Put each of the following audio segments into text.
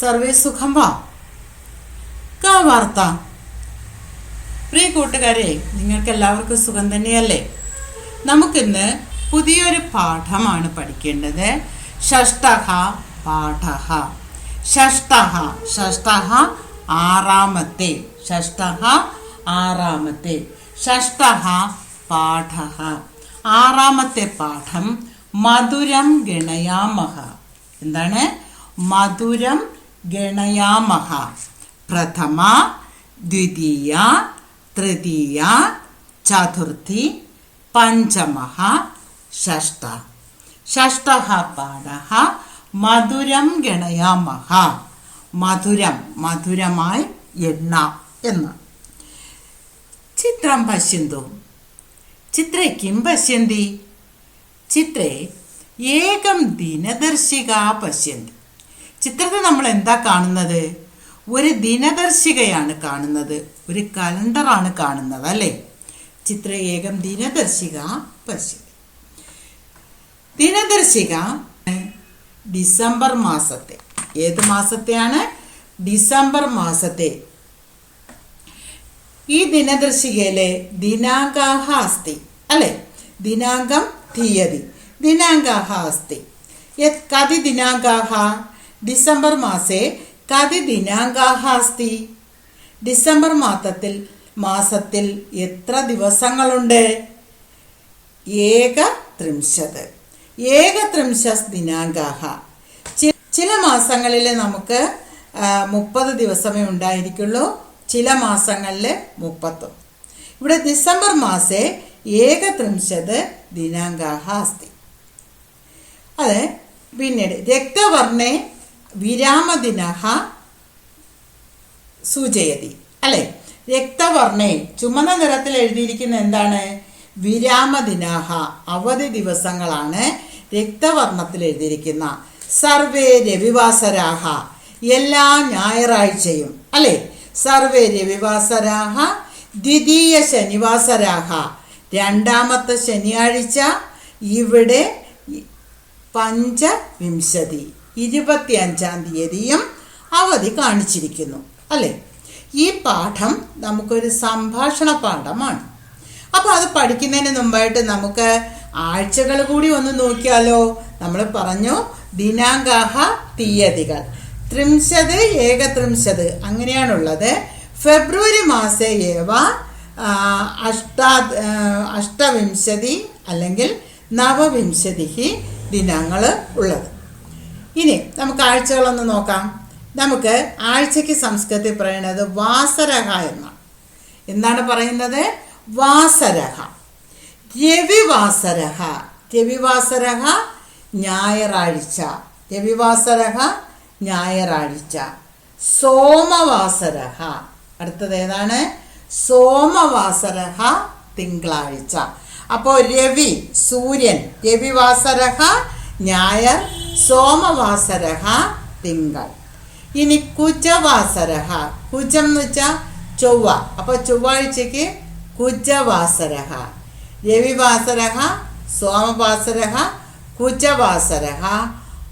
Survey സുഖം വാ കാ വാർത്ത? പ്രിയ കൂട്ടുകാരെ നിങ്ങൾക്ക് എല്ലാവർക്കും സുഖം തന്നെയല്ലേ? നമുക്കിന്ന് പുതിയൊരു പാഠമാണ് പഠിക്കേണ്ടത്. ഷഷ്ടഹ പാഠഹ. ഷഷ്ടഹ ഷഷ്ടഹ ആറാമത്തെ ഷഷ്ടഹ ആറാമത്തെ ഷഷ്ടഹ പാഠഹ. ആറാമത്തെ പാഠം മധുരം ഗണയാമഹ. എന്താണ്? മധുരം ഗണയാമഹ. പ്രഥമ ദ്വിതീയ തൃതീയ ചതുർത്ഥി പഞ്ചമഃ ഷഷ്ട. ഷഷ്ട പാഠः മധുരം ഗണയാമഹ. മധുരം മധുരമായി എണ്ണ എന്ന്. ചിത്രം പശ്യന്തു. ചിത്രേ കിം പശ്യന്തി. ചിത്രേ ഏകം ദിനദർശിക പശ്യന്തി. ചിത്രത്തിൽ നമ്മൾ എന്താ കാണുന്നത്? ഒരു ദിനദർശികയാണ് കാണുന്നത്. ഒരു കലണ്ടറാണ് കാണുന്നത് അല്ലേ? ചിത്ര ഏകം ദിനദർശിക പരിശീലി ദിനദർശിക ഡിസംബർ മാസത്തെ. ഏത് മാസത്തെയാണ്? ഡിസംബർ മാസത്തെ. ഈ ദിനദർശികയിലെ ദിനാങ്കാഹ അസ്തി അല്ലെ? ദിനാങ്കം തീയതി. ദിനാങ്കാഹ യത് കതി ദിനാങ്കാഹ? ഡിസംബർ മാസേ കതി ദിനാങ്കാഹ അസ്തി ഡിസംബർ മാസത്തിൽ മാസത്തിൽ എത്ര ദിവസങ്ങളുണ്ട്? ഏക ത്രിംശത് ഏക ത്രിംശസ് ദിനാങ്കാഹ ചില മാസങ്ങളിൽ നമുക്ക് മുപ്പത് ദിവസമേ ഉണ്ടായിരിക്കുള്ളൂ. ചില മാസങ്ങളിൽ മുപ്പത്തും. ഇവിടെ ഡിസംബർ മാസേ ഏക ത്രിംശത് ദിനാങ്കാഹ അസ്തി അത് പിന്നീട് രക്തവർണേ വിരാമദിനഹ സൂചയതി. അല്ലെ? രക്തവർണയിൽ ചുമന്ന നിറത്തിൽ എഴുതിയിരിക്കുന്ന എന്താണ്? വിരാമദിനാഹ അവധി ദിവസങ്ങളാണ് രക്തവർണത്തിൽ എഴുതിയിരിക്കുന്ന. സർവേ രവിവാസരാഹ എല്ലാ ഞായറാഴ്ചയും. അല്ലെ? സർവേ രവിവാസരാഹ ദ്വിതീയ ശനിവാസരാഹ രണ്ടാമത്തെ ശനിയാഴ്ച ഇവിടെ പഞ്ചവിംശതി. ഇരുപത്തിയഞ്ചാം തീയതിയും അവധി കാണിച്ചിരിക്കുന്നു അല്ലേ? ഈ പാഠം നമുക്കൊരു സംഭാഷണ പാഠമാണ്. അപ്പോൾ അത് പഠിക്കുന്നതിന് മുമ്പായിട്ട് നമുക്ക് ആഴ്ചകൾ കൂടി ഒന്ന് നോക്കിയാലോ? നമ്മൾ പറഞ്ഞു ദിനാങ്കാഹ തീയതികൾ. ത്രിംശത് ഏകത്രിംശത് അങ്ങനെയാണുള്ളത്. ഫെബ്രുവരി മാസേ ഏവ അഷ്ടാ അഷ്ടവിംശതി അല്ലെങ്കിൽ നവവിംശതി ദിനങ്ങൾ ഉള്ളത്. ഇനി നമുക്ക് ആഴ്ചകളൊന്ന് നോക്കാം. നമുക്ക് ആഴ്ചയ്ക്ക് സംസ്കൃതത്തിൽ പറയുന്നത് വാസരഹ എന്നാണ്. എന്താണ് പറയുന്നത്? വാസരഹ. രവിവാസരഹ. രവിവാസരഹ ഞായറാഴ്ച. രവിവാസരഹ ഞായറാഴ്ച. സോമവാസരഹ. അടുത്തത് ഏതാണ്? സോമവാസരഹ തിങ്കളാഴ്ച. അപ്പോൾ രവി സൂര്യൻ. രവിവാസരഹ ഞായർ സോമവാസരഹ തിങ്കൾ. ഇനി കുജവാസരഹ. കുജം എന്ന് വെച്ചാൽ ചൊവ്വ. അപ്പോൾ ചൊവ്വാഴ്ചയ്ക്ക് കുജവാസരഹ. രവിവാസരഹ സോമവാസരഹ കുജവാസരഹ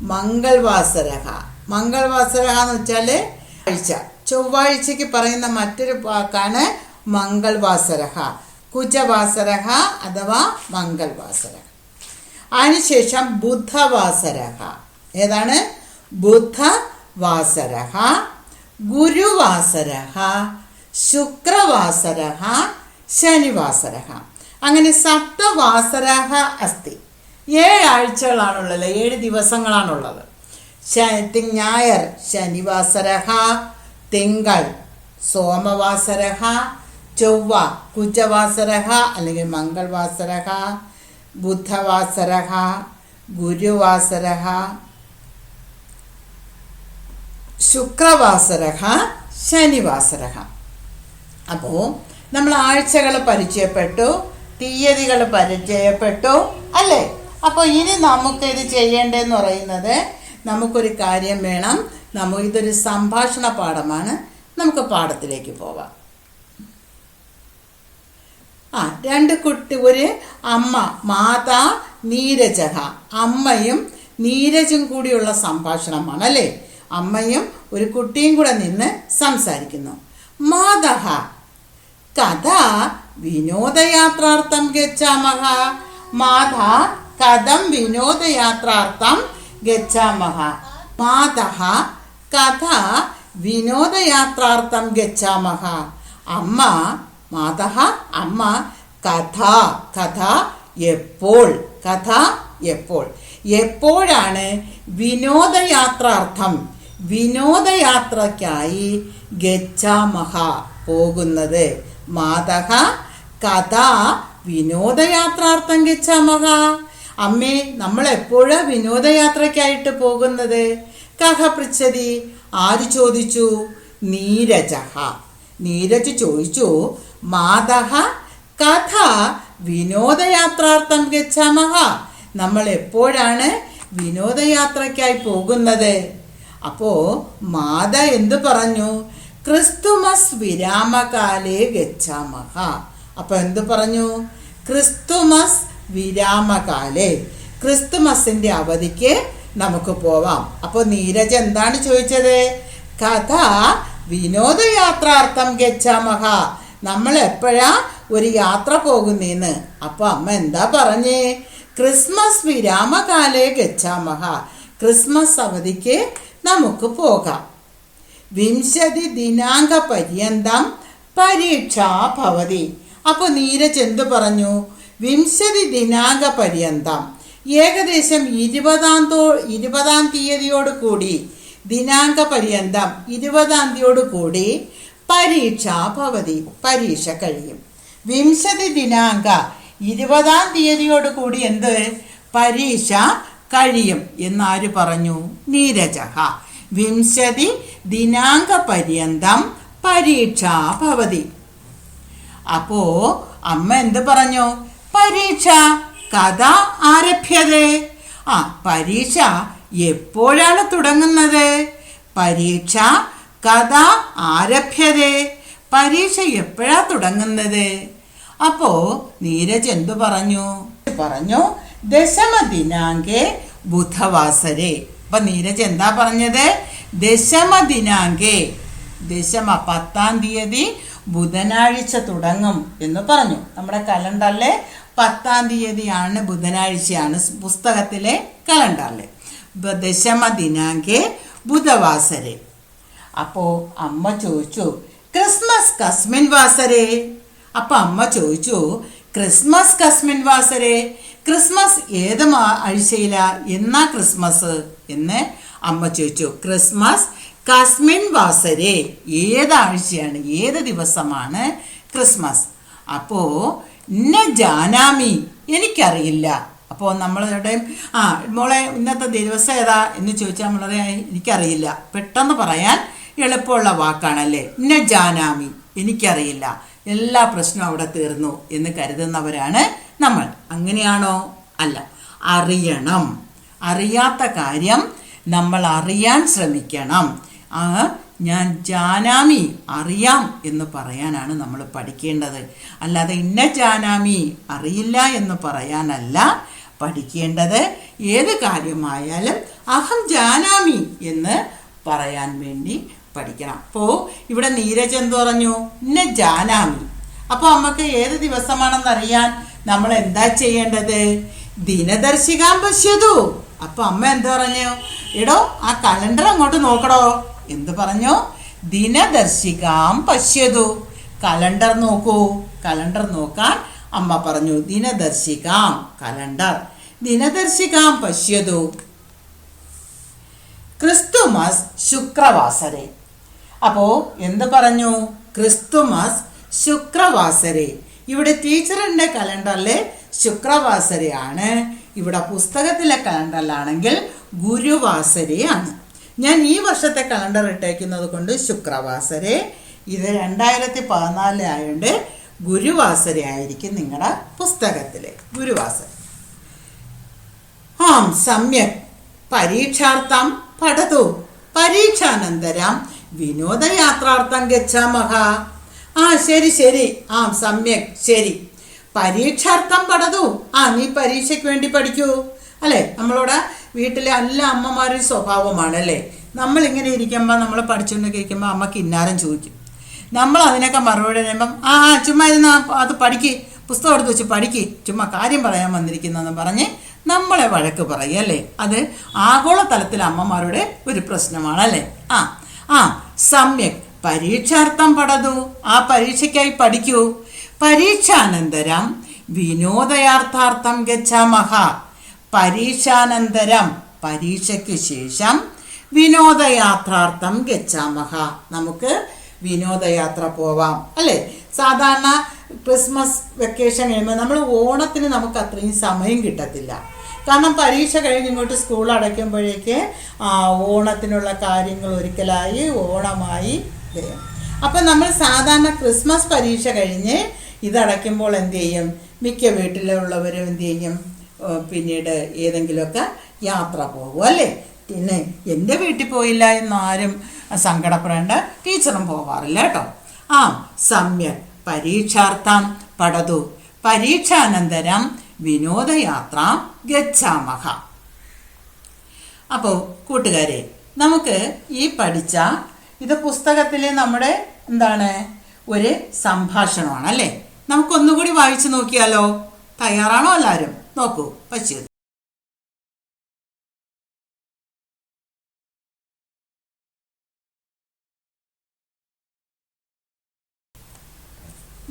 മംഗൾവാസരഹ. മംഗൾവാസരഹ എന്ന് വെച്ചാൽ ആഴ്ച. ചൊവ്വാഴ്ചയ്ക്ക് പറയുന്ന മറ്റൊരു വാക്കാണ് മംഗൾവാസരഹ. കുജവാസരഹ അഥവാ മംഗൾവാസരഹ. അതിനുശേഷം ബുധവാസരഹ. ഏതാണ്? ബുധവാസരഹ ഗുരുവാസരഹ ശുക്രവാസരഹ ശനിവാസരഹ. അങ്ങനെ സപ്തവാസരഹ അസ്തി ഏഴാഴ്ചകളാണുള്ളത് ഏഴ് ദിവസങ്ങളാണുള്ളത്. ഞായർ ശനിവാസരഹ തിങ്കൾ സോമവാസരഹ ചൊവ്വ കുജവാസരഹ അല്ലെങ്കിൽ മംഗൾവാസരഹ ബുധവാസരഹ ഗുരുവാസരഹ ശുക്രവാസരഹ ശനിവാസരഹ. അപ്പോൾ നമ്മൾ ആഴ്ചകൾ പരിചയപ്പെട്ടു തീയതികൾ പരിചയപ്പെട്ടു അല്ലേ? അപ്പോൾ ഇനി നമുക്ക് ഇത് ചെയ്യേണ്ടതെന്ന് പറയുന്നത് നമുക്കൊരു കാര്യം വേണം. നമുക്ക് ഇതൊരു സംഭാഷണ പാഠമാണ്. നമുക്ക് പാഠത്തിലേക്ക് പോവാം. ആ രണ്ട് കുട്ടി ഒരു അമ്മ മാതാ നീരജഹ. അമ്മയും നീരജും കൂടിയുള്ള സംഭാഷണമാണ് അല്ലേ? അമ്മയും ഒരു കുട്ടിയും കൂടെ നിന്ന് സംസാരിക്കുന്നു. മാതഹ കഥ വിനോദയാത്രാർത്ഥം ഗച്ഛാമഹ. മാധ കഥം വിനോദയാത്രാർത്ഥം ഗച്ഛാമഹ. മാതഹ കഥ വിനോദയാത്രാർത്ഥം ഗച്ഛാമഹ. അമ്മ മാതഹ അമ്മ കഥ കഥ എപ്പോൾ കഥ എപ്പോൾ. എപ്പോഴാണ് വിനോദയാത്രാർത്ഥം? വിനോദയാത്രയ്ക്കായി ഗച്ഛാമഹ പോകുന്നത്. മാതഹ കഥ വിനോദയാത്രാർത്ഥം ഗച്ഛാമഹ. അമ്മേ നമ്മൾ എപ്പോഴാണ് വിനോദയാത്രയ്ക്കായിട്ട് പോകുന്നത്? കഹ പൃച്ഛതി ആര് ചോദിച്ചു? നീരജഹ. നീരജ് ചോദിച്ചു മാതഹ കഥ വിനോദയാത്രാർത്ഥം ഗച്ഛാമഹ. നമ്മൾ എപ്പോഴാണ് വിനോദയാത്രയ്ക്കായി പോകുന്നത്? അപ്പോ മാത എന്തു പറഞ്ഞു? ക്രിസ്തുമസ് വിരാമകാലേ ഗച്ഛാമഹ. അപ്പൊ എന്തു പറഞ്ഞു? ക്രിസ്തുമസ് വിരാമകാലേ. ക്രിസ്തുമസിന്റെ അവധിക്ക് നമുക്ക് പോവാം. അപ്പോൾ നീരജ് എന്താണ് ചോദിച്ചത്? കഥ വിനോദയാത്രാർത്ഥം ഗച്ഛാമഹ. നമ്മൾ എപ്പോഴാ ഒരു യാത്ര പോകുന്നേന്ന്? അപ്പൊ അമ്മ എന്താ പറഞ്ഞേ? ക്രിസ്മസ് വിരാമകാലേ ഗച്ഛാമഹ. ക്രിസ്മസ് അവധിക്ക് നമുക്ക് പോകാം. വിംശതി ദിനാങ്ക പര്യന്തം പരീക്ഷാ ഭവതി. അപ്പോൾ നീരജ് എന്തു പറഞ്ഞു? വിംശതി ദിനാങ്ക പര്യന്തം. ഏകദേശം ഇരുപതാം തോ ഇരുപതാം തീയതിയോട് കൂടി ദിനാങ്ക പര്യന്തം ഇരുപതാം തീയതിയോട് കൂടി പരീക്ഷ ഭവതി പരീക്ഷ കഴിയും. വിംശതി ദിനാങ്ക ഇരുപതാം തീയതിയോട് കൂടി എന്ത്? പരീക്ഷ കഴിയും എന്നാര് പറഞ്ഞു? നീരജ വിംശതി ദിനാങ്ക പര്യന്തം പരീക്ഷ ഭവതി അപ്പോ അമ്മ എന്ത് പറഞ്ഞു? പരീക്ഷ കഥ ആരഭ്യതേ ആ പരീക്ഷ എപ്പോഴാണ് തുടങ്ങുന്നത്? പരീക്ഷ കഥ ആരഭ്യതേ? പരീക്ഷ എപ്പോഴാ തുടങ്ങുന്നത്? അപ്പോ നീരജ് എന്തു പറഞ്ഞു? പറഞ്ഞു ദശമ ദിനാങ്കെ ബുധവാസരെ. അപ്പൊ നീരജ് എന്താ പറഞ്ഞത്? ദശമ ദിനാങ്കെ ദശമ പത്താം തീയതി ബുധനാഴ്ച തുടങ്ങും എന്ന് പറഞ്ഞു. നമ്മുടെ കലണ്ടറിലെ പത്താം തീയതിയാണ് ബുധനാഴ്ചയാണ് പുസ്തകത്തിലെ കലണ്ടറിലെ. ദശമ ദിനാങ്കെ ബുധവാസരെ. അപ്പോ അമ്മ ചോദിച്ചു ക്രിസ്മസ് കസ്മിൻ വാസരെ? അപ്പൊ അമ്മ ചോദിച്ചു ക്രിസ്മസ് കസ്മിൻ വാസരെ ക്രിസ്മസ് ഏത് ആഴ്ചയില? എന്നാ ക്രിസ്മസ്? എന്ന് അമ്മ ചോദിച്ചു ക്രിസ്മസ് കസ്മിൻ വാസരെ ഏതാഴ്ചയാണ് ഏത് ദിവസമാണ് ക്രിസ്മസ്? അപ്പോ ന ജാനാമി എനിക്കറിയില്ല. അപ്പോൾ നമ്മളുടെ ആ മോളെ ഇന്നത്തെ ദിവസം ഏതാ? എന്ന് ചോദിച്ചാൽ നമ്മളെ എനിക്കറിയില്ല. പെട്ടെന്ന് പറയാൻ എളുപ്പമുള്ള വാക്കാണല്ലേ. ന ജാനാമി. എനിക്കറിയില്ല. എല്ലാ പ്രശ്നവും അവിടെ തീർന്നു എന്ന് കരുതുന്നവരാണ് നമ്മൾ. അങ്ങനെയാണോ? അല്ല. അറിയണം. അറിയാത്ത കാര്യം നമ്മൾ അറിയാൻ ശ്രമിക്കണം. ഞാൻ ജാനാമി അറിയാം എന്ന് പറയാനാണ് നമ്മൾ പഠിക്കേണ്ടത്. അല്ലാതെ ഇന്ന ജാനാമി അറിയില്ല എന്ന് പറയാനല്ല പഠിക്കേണ്ടത്. ഏത് കാര്യമായാലും അഹം ജാനാമി എന്ന് പറയാൻ വേണ്ടി പഠിക്കണം. അപ്പോൾ ഇവിടെ നീരജ് എന്ത് പറഞ്ഞു? ഇന്ന ജാനാമി. അപ്പോൾ നമുക്ക് ഏത് ദിവസമാണെന്ന് അറിയാൻ നമ്മൾ എന്താ ചെയ്യേണ്ടത്? ദിനദർശികാൻ പശ്യതു. അപ്പൊ അമ്മ എന്ത് പറഞ്ഞു? എടോ ആ കലണ്ടർ അങ്ങോട്ട് നോക്കടോ. എന്ത് പറഞ്ഞു? ദിനദർശികാം പശ്യതു. കലണ്ടർ നോക്കൂ. കലണ്ടർ നോക്കാൻ അമ്മ പറഞ്ഞു ദിനദർശികാം കലണ്ടർ. ദിനദർശികാം പശ്യതു. ക്രിസ്തുമസ് ശുക്രവാസരെ. അപ്പോ എന്ത് പറഞ്ഞു? ക്രിസ്തുമസ് ശുക്രവാസരെ. ഇവിടെ ടീച്ചറിന്റെ കലണ്ടറിലെ ശുക്രവാസരയാണ്. ഇവിടെ പുസ്തകത്തിലെ കലണ്ടറിലാണെങ്കിൽ ഗുരുവാസരയാണ്. ഞാൻ ഈ വർഷത്തെ കലണ്ടർ ഇട്ടേക്കുന്നത് കൊണ്ട് ശുക്രവാസരെ. ഇത് രണ്ടായിരത്തി പതിനാലിലെ ആയതുകൊണ്ട് ഗുരുവാസര ആയിരിക്കും നിങ്ങളുടെ പുസ്തകത്തിലെ. ഗുരുവാസര ആം സമ്യക്. പരീക്ഷാർത്ഥം പഠതു. പരീക്ഷാനന്തരം. വിനോദയാത്രാർത്ഥം ഗച്ഛാമഹ ആ ശരി ശരി. ആ സമ്യക്. ശരി. പരീക്ഷാർത്ഥം പഠതു. ആ നീ പരീക്ഷയ്ക്ക് വേണ്ടി പഠിക്കൂ. അല്ലേ? നമ്മളോട് വീട്ടിലെ എല്ലാ അമ്മമാരുടെ സ്വഭാവമാണ് അല്ലേ? നമ്മളിങ്ങനെ ഇരിക്കുമ്പോൾ നമ്മൾ പഠിച്ചുകൊണ്ടൊക്കെ ഇരിക്കുമ്പോൾ അമ്മ കിന്നാരം ചോദിക്കും. നമ്മൾ അതിനൊക്കെ മറുപടി പറയുമ്പം ആ ചുമ്മാ ഇരുന്ന് അത് പഠിക്ക്. പുസ്തകം എടുത്ത് വെച്ച് പഠിക്ക്. ചുമ്മാ കാര്യം പറയാൻ വന്നിരിക്കുന്നതെന്ന് പറഞ്ഞ് നമ്മളെ വഴക്ക് പറയും അല്ലേ? അത് ആഗോളതലത്തിൽ അമ്മമാരുടെ ഒരു പ്രശ്നമാണ് അല്ലേ? ആ ആ. സമ്യക് പരീക്ഷാർത്ഥം പഠതു. ആ പരീക്ഷയ്ക്കായി പഠിക്കൂ. പരീക്ഷാനന്തരം വിനോദയാർത്ഥാർത്ഥം ഗച്ഛാമഹ പരീക്ഷാനന്തരം പരീക്ഷയ്ക്ക് ശേഷം വിനോദയാത്രാർത്ഥം ഗച്ഛാമഹ നമുക്ക് വിനോദയാത്ര പോവാം. അല്ലേ? സാധാരണ ക്രിസ്മസ് വെക്കേഷൻ കഴിയുമ്പോൾ നമ്മൾ ഓണത്തിന് നമുക്ക് അത്രയും സമയം കിട്ടത്തില്ല. കാരണം പരീക്ഷ കഴിഞ്ഞ് ഇങ്ങോട്ട് സ്കൂൾ അടയ്ക്കുമ്പോഴേക്ക് ഓണത്തിനുള്ള കാര്യങ്ങൾ ഒരിക്കലായി ഓണമായി വരും അപ്പം നമ്മൾ സാധാരണ ക്രിസ്മസ് പരീക്ഷ കഴിഞ്ഞ് ഇതടയ്ക്കുമ്പോൾ എന്ത് ചെയ്യും? മിക്ക വീട്ടിലുള്ളവരും എന്ത് ചെയ്യും? പിന്നീട് ഏതെങ്കിലുമൊക്കെ യാത്ര പോകും അല്ലേ? പിന്നെ എന്റെ വീട്ടിൽ പോയില്ല എന്നാരും സങ്കടപ്പെടേണ്ട ടീച്ചറും പോവാറില്ല കേട്ടോ. ആ സമ്യക്. പരീക്ഷാർത്ഥം പടതു. പരീക്ഷാനന്തരം വിനോദയാത്ര ഗച്ഛാമഹ. അപ്പോൾ കൂട്ടുകാരെ നമുക്ക് ഈ പഠിച്ച ഇത് പുസ്തകത്തിലെ നമ്മുടെ എന്താണ് ഒരു സംഭാഷണമാണ് അല്ലേ? നമുക്കൊന്നുകൂടി വായിച്ചു നോക്കിയാലോ? തയ്യാറാണോ എല്ലാവരും? നോക്കൂ പശു.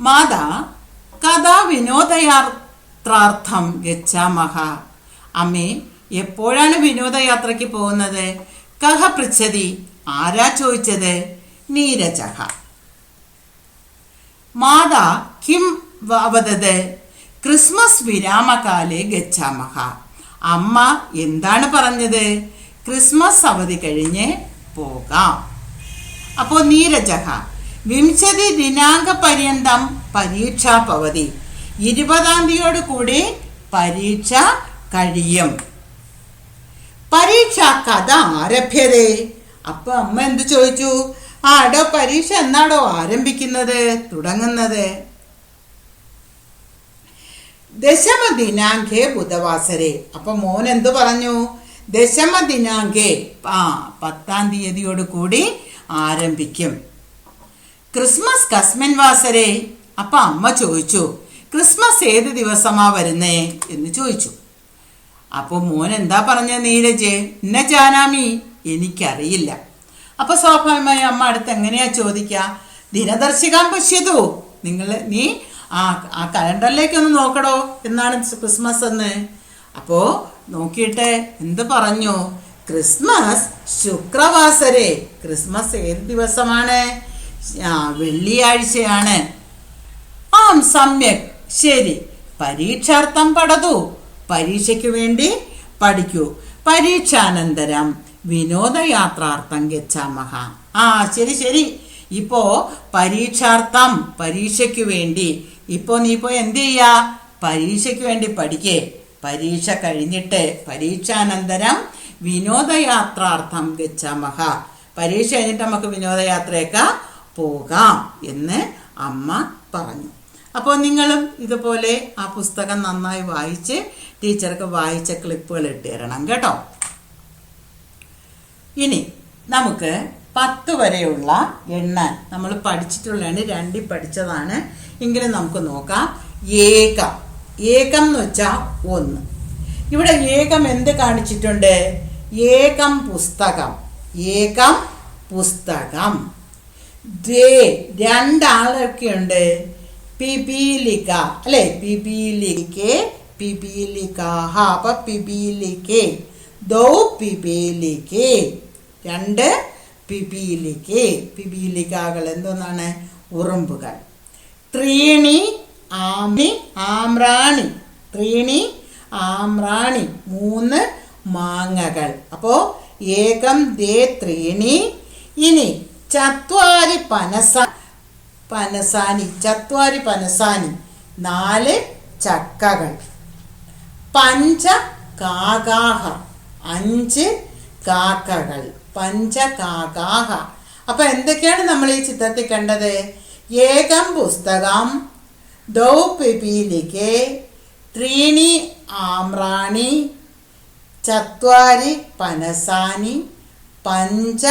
മാതാ കഥാ വിനോദയാത്രാർത്ഥം ഗച്ഛാമഹ. അമ്മേ എപ്പോഴാണ് വിനോദയാത്രയ്ക്ക് പോകുന്നത്? കഹ പൃച്ഛതി ആരാ ചോദിച്ചത്? നീരജഹ. മാതാ കിം അവതത്? ക്രിസ്മസ് വിരാമകാലെ ഗച്ഛാമഹ. അമ്മ എന്താണ് പറഞ്ഞത്? ക്രിസ്മസ് അവധി കഴിഞ്ഞ് പോകാം. അപ്പോൾ നീരജഹ വിംശതി ദിനാങ്ക പര്യന്തം പരീക്ഷാ പവതി. ഇരുപതാം തീയതിയോട് കൂടി പരീക്ഷ കഴിയും. പരീക്ഷ കഥ ആരഭ്യതേ. അപ്പൊ അമ്മ എന്ത് ചോദിച്ചു? ആടോ പരീക്ഷ എന്നാടോ ആരംഭിക്കുന്നത് തുടങ്ങുന്നത്? ദശമ ദിനാങ്കേ ബുധവാസരെ. അപ്പൊ മോൻ എന്തു പറഞ്ഞു? ദശമ ദിനാങ്കേ ആ പത്താം തീയതിയോട് കൂടി ആരംഭിക്കും. ക്രിസ്മസ് കസ്മിൻ വാസരെ അപ്പൊ അമ്മ ചോദിച്ചു ക്രിസ്മസ് ഏത് ദിവസമാ വരുന്നേ എന്ന് ചോദിച്ചു. അപ്പോൾ മോൻ എന്താ പറഞ്ഞ നീരജ്? എന്നെ ജാനാമി എനിക്കറിയില്ല. അപ്പോൾ സ്വാഭാവികമായി അമ്മ അടുത്ത് എങ്ങനെയാ ചോദിക്കുക ദിനദർശികാൻ പശ്യതു. നിങ്ങൾ നീ ആ ആ കലണ്ടറിലേക്ക് ഒന്ന് നോക്കടോ എന്നാണ് ക്രിസ്മസ് എന്ന്. അപ്പോൾ നോക്കിയിട്ട് എന്ത് പറഞ്ഞു? ക്രിസ്മസ് ശുക്രവാസരെ. ക്രിസ്മസ് ഏത് ദിവസമാണ്? വെള്ളിയാഴ്ചയാണ്. ആം സമ്യക്. ശരി. പരീക്ഷാർത്ഥം പഠതു. പരീക്ഷയ്ക്ക് വേണ്ടി പഠിക്കൂ. പരീക്ഷാനന്തരം. വിനോദയാത്രാർത്ഥം ഗച്ഛാമഹ. ആ ശരി ശരി. ഇപ്പോ പരീക്ഷാർത്ഥം പരീക്ഷയ്ക്ക് വേണ്ടി. ഇപ്പോ നീ ഇപ്പോ എന്ത് ചെയ്യാ? പരീക്ഷയ്ക്ക് വേണ്ടി പഠിക്കേ. പരീക്ഷ കഴിഞ്ഞിട്ട് പരീക്ഷാനന്തരം വിനോദയാത്രാർത്ഥം ഗച്ഛാമഹ. പരീക്ഷ കഴിഞ്ഞിട്ട് നമുക്ക് വിനോദയാത്രയൊക്കെ പോകാം എന്ന് അമ്മ പറഞ്ഞു. അപ്പോൾ നിങ്ങളും ഇതുപോലെ ആ പുസ്തകം നന്നായി വായിച്ച് ടീച്ചർക്ക് വായിച്ച ക്ലിപ്പുകൾ ഇട്ട് തരണം കേട്ടോ. ഇനി നമുക്ക് പത്ത് വരെയുള്ള എണ്ണാൻ നമ്മൾ പഠിച്ചിട്ടുള്ളതാണ് രണ്ടിൽ പഠിച്ചതാണ്. എങ്കിലും നമുക്ക് നോക്കാം. ഏകം. ഏകം എന്ന് വെച്ചാൽ ഒന്ന്. ഇവിടെ ഏകം എന്ത് കാണിച്ചിട്ടുണ്ട്? ഏകം പുസ്തകം. ഏകം പുസ്തകം. രണ്ടാളൊക്കെയുണ്ട്. പിപീലിക. അല്ലെ? പിബീലിക്കെ പിപീലികാഹ. അപ്പൊ പിബീലിക്കെ ദൗ പിബീലിക്കെ രണ്ട് പിബീലിക്കെ പിപീലികകൾ എന്തോന്നാണ്? ഉറുമ്പുകൾ. ത്രീണി ആമി ആമ്രാണി. ത്രീണി ആമ്രാണി. മൂന്ന് മാങ്ങകൾ. അപ്പോ ഏകം ദേ ത്രീണി. ഇനി ചത്വാരി പനസ പനസാനി. ചത്വാരി പനസാനി. നാല് ചക്കകൾ. പഞ്ച കാകാഹ. അഞ്ച് കാക്കകൾ. പഞ്ച കാകാഹ. അപ്പൊ എന്തൊക്കെയാണ് നമ്മൾ ഈ ചിത്രത്തിൽ കണ്ടത്? ഏകം പുസ്തകം ദൗ പിപീലിക്കെ ത്രീണി ആമ്രാണി ചത്വാരി പനസാനി പഞ്ച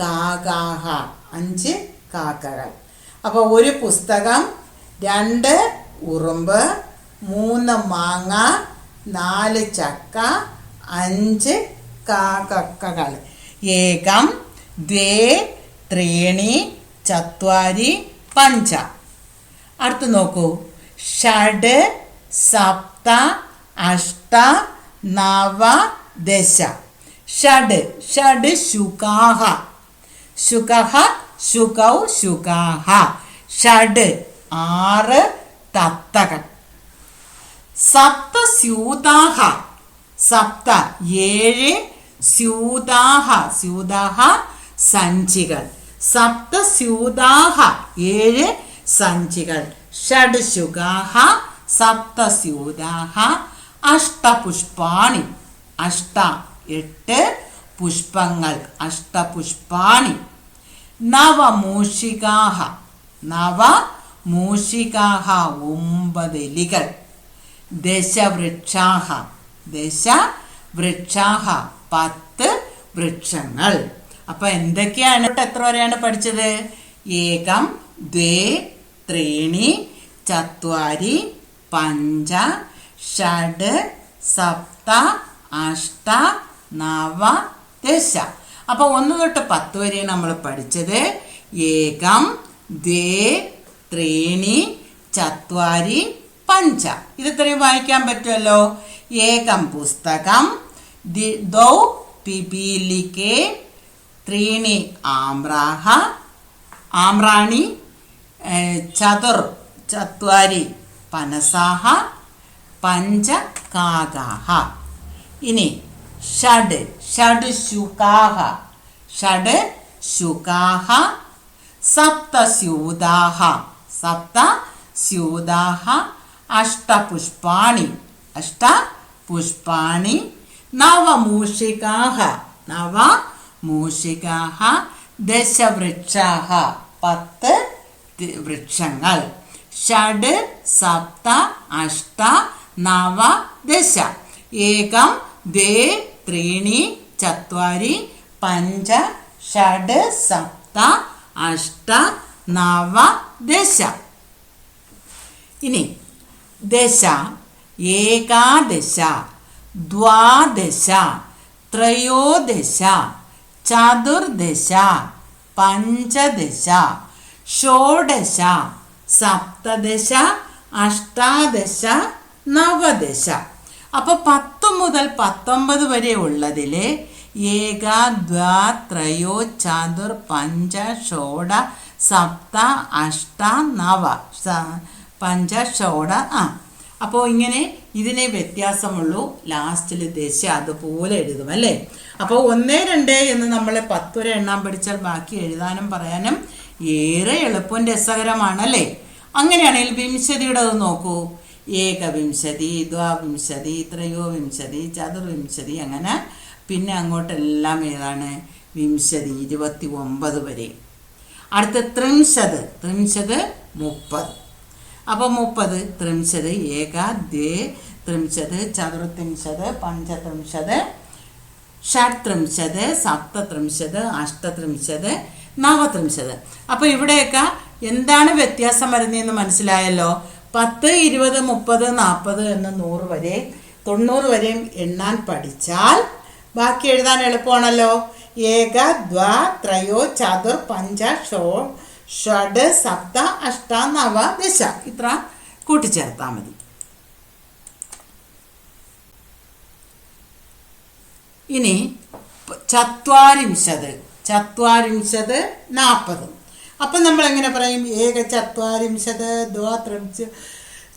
കാകാഹ. അഞ്ച് കാക്കകൾ. അപ്പോൾ ഒരു പുസ്തകം രണ്ട് ഉറുമ്പ് മൂന്ന് മാങ്ങ നാല് ചക്ക അഞ്ച് കാക്കകൾ ഏകം ദ്വേ ത്രീണി ചത്വാരി പഞ്ച. അടുത്ത് നോക്കൂ. ഷഡ് സപ്ത അഷ്ട നവ ദശ. ഷഡ്. ഷഡ് ശുകാഹ. ശുകഹ ശുകൗ ശുകാഹ ഷഡ്. ആറ്. തത്തകൾ സപ്ത സ്യൂതാഹ സപ്ത. ഏഴ്. സ്യൂതാഹ. സ്യൂതാഹ. സഞ്ചികൾ. സപ്ത സ്യൂതാഹ ഏഴ്. സഞ്ചികൾ. ഷഡ് ശുഗാഹ. സപ്ത സ്യൂതാഹ അഷ്ടപുഷ്പാണി. അഷ്ട എട്ട്. പുഷ്പങ്ങൾ. അഷ്ടപുഷ്പാണി. നവമൂഷികാഹ. നവ മൂഷികാഹ ഒമ്പത് എലികൾ. ദശവൃക്ഷാഹ. ദശവൃക്ഷാഹ പത്ത് വൃക്ഷങ്ങൾ. അപ്പൊ എന്തൊക്കെയാണ് എത്ര വരെയാണ് പഠിച്ചത്? ഏകം ദ്വേ ത്രീണി ചത്വാരി പഞ്ച ഷഡ് സപ്ത അഷ്ട നവ ദശ. അപ്പൊ ഒന്ന് തൊട്ട് പത്ത് വരെ നമ്മൾ പഠിച്ചത് ഏകം ദേ ത്രീണി ചത്വാരി പഞ്ച. ഇത് ഇത്രയും വായിക്കാൻ പറ്റുമല്ലോ? ഏകം പുസ്തകം ദി- പിപീലിക്കെ ത്രീണി ആമ്രാഹ ആമ്രാണി ചതുർ ചത്വാരി പനസാഹ പഞ്ച കാകാഹ. ഇനി ഷഡ് ഷഡ് ശുകാഹ ഷഡ് ശുകാഹ സപ്ത സ്യൂതാഹ സപ്ത സ്യൂതാഹ അഷ്ടപുഷ്പാണി അഷ്ടപുഷ്പാണി നവമൂഷികാഹ നവമൂഷികാഹ ദശവൃക്ഷാഹ പത്ത് വൃക്ഷങ്ങൾ ഷഡ് സപ്ത അഷ്ട നവ ദശ ഏകം ദ്വേ ത്രീണി ചത്വാരി പഞ്ച ഷഡ് സപ്ത അഷ്ട നവ ദശ ഇനി ദശ ഏകാദശ ദ്വാദശ ത്രയോദശ ചതുർദശ പഞ്ചദശ ഷോഡശ സപ്തദശ അഷ്ടാദശ നവദശ അപ്പൊ പത്ത് മുതൽ പത്തൊമ്പത് വരെ ഉള്ളതിൽ ഏക ദ്വാ ത്രയോ ചതുർ പഞ്ച ഷോഡ സപ്ത അഷ്ട നവ. പഞ്ച ഷോഡ ആ അപ്പോൾ ഇങ്ങനെ ഇതിനെ വ്യത്യാസമുള്ളൂ. ലാസ്റ്റിൽ ദശ അതുപോലെ എഴുതും അല്ലേ? അപ്പോൾ ഒന്ന് രണ്ട് എന്ന് നമ്മൾ പത്ത് വരെ എണ്ണാൻ പഠിച്ചാൽ ബാക്കി എഴുതാനും പറയാനും ഏറെ എളുപ്പവും രസകരമാണല്ലേ അങ്ങനെയാണെങ്കിൽ വിംശതിയുടെ അത് നോക്കൂ. ഏകവിംശതി ദ്വാവിംശതി ത്രയോവിംശതി ചതുർവിംശതി അങ്ങനെ പിന്നെ അങ്ങോട്ടെല്ലാം ഏതാണ്? വിംശതി ഇരുപത്തി ഒമ്പത് വരെ. അടുത്ത ത്രിംശത് ത്രിംശത് മുപ്പത്. അപ്പോൾ മുപ്പത് ത്രിംശത് ഏക ദ്വേ ത്രിംശത് ചതുർത്രിംശത് പഞ്ചത്രിംശത് ഷഡ്ത്രിംശത് സപ്തത്രിംശത് അഷ്ടത്രിംശത് നവത്രിംശത്. അപ്പോൾ ഇവിടെയൊക്കെ എന്താണ് വ്യത്യാസം വരുന്നതെന്ന് മനസ്സിലായല്ലോ? പത്ത് ഇരുപത് മുപ്പത് നാൽപ്പത് എന്ന് നൂറ് വരെ തൊണ്ണൂറ് വരെയും എണ്ണാൻ പഠിച്ചാൽ ബാക്കി എഴുതാൻ എളുപ്പമാണല്ലോ. ഏക ദ്വ ത്രയോ ചതുർ പഞ്ച ഷോ ഷഡ് സപ്ത അഷ്ട നവ ദശ. ഇത്ര കൂട്ടിച്ചേർത്താൽ മതി. ഇനി ചത്വാരിംശത് ചത്വാരിംശത് നാൽപ്പത് അപ്പം നമ്മൾ എങ്ങനെ പറയും? ഏക ചത്വാരിംശത് ദ്വാത്രിംശ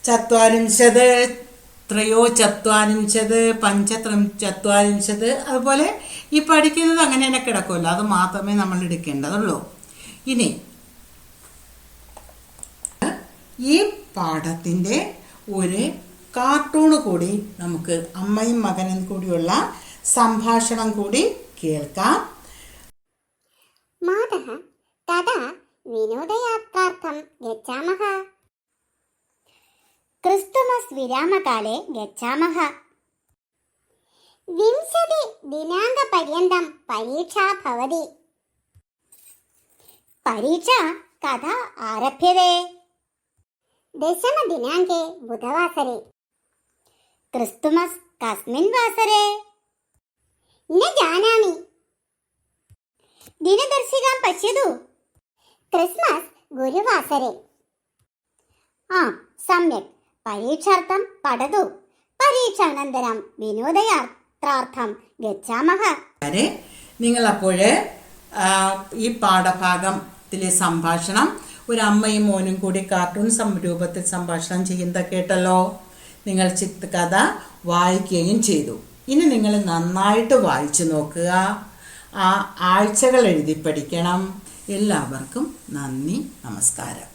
ചത്വാരിംശത് ത്രയോ ചത്വാരിംശത് പഞ്ചത്രം ചത്വാരിംശത് അതുപോലെ ഈ പഠിക്കുന്നത് അങ്ങനെ തന്നെ കിടക്കുമല്ലോ. അത് മാത്രമേ നമ്മൾ എടുക്കേണ്ടതുള്ളൂ. ഇനി ഈ പാഠത്തിന്റെ ഒരു കാർട്ടൂണ് കൂടി നമുക്ക് അമ്മയും മകനും കൂടിയുള്ള സംഭാഷണം കൂടി കേൾക്കാം. गच्छामः क्रिस्टमस् विरामकाले गच्छामः വിംശതി ദിനാങ്കപര്യന്തം പരീക്ഷാ ഭവതി പരീക്ഷ കഥ ആരഭ്യത്തെ ദശമദിനാങ്കേ ബുധവാസരെ ക്രിസ്തുമസ് കസ്മിൻ വാസരെ न जानामि दिनदर्शिकां पश्यतु क्रिस्मस् गुरुवासरे आम् सम्यक् परीक्षार्थं पठतु परीक्षानन्तरं विनोदयात्रार्थं गच्छामः വരെ നിങ്ങളപ്പോൾ ഈ പാഠഭാഗത്തിലെ സംഭാഷണം ഒരു അമ്മയും മോനും കൂടി കാർട്ടൂൺ സം- രൂപത്തിൽ സംഭാഷണം ചെയ്യുന്നത് കേട്ടല്ലോ നിങ്ങൾ ചിത്ത് കഥ വായിക്കുകയും ചെയ്തു ഇനി നിങ്ങൾ നന്നായിട്ട് വായിച്ചു നോക്കുക ആ ആഴ്ചകൾ എഴുതി പഠിക്കണം എല്ലാവർക്കും നന്ദി നമസ്കാരം